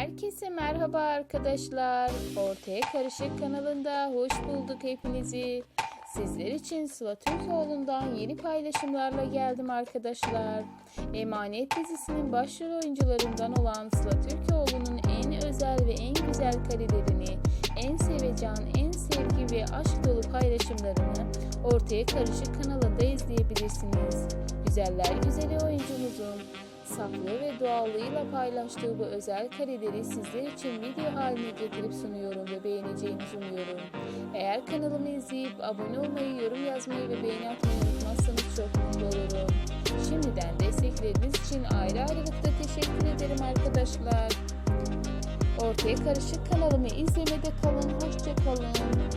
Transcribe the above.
Herkese merhaba arkadaşlar. Ortaya Karışık kanalında hoş bulduk hepinizi. Sizler için Sıla Türkoğlu'ndan yeni paylaşımlarla geldim arkadaşlar. Emanet dizisinin başrol oyuncularından olan Sıla Türkoğlu'nun en özel ve en güzel karelerini, en sevecen, en sevgi ve aşk dolu paylaşımlarını Ortaya Karışık kanalında izleyebilirsiniz. Güzeller güzeli oyuncumuzun saflığı ve doğallığıyla paylaştığı bu özel kareleri sizler için video haline getirip sunuyorum ve beğeneceğinizi umuyorum. Eğer kanalımı izleyip abone olmayı, yorum yazmayı ve beğeni atmayı unutmazsanız çok mutlu olurum. Şimdiden destekleriniz için ayrı ayrılıkta teşekkür ederim arkadaşlar. Ortaya Karışık kanalımı izlemede kalın, hoşça kalın.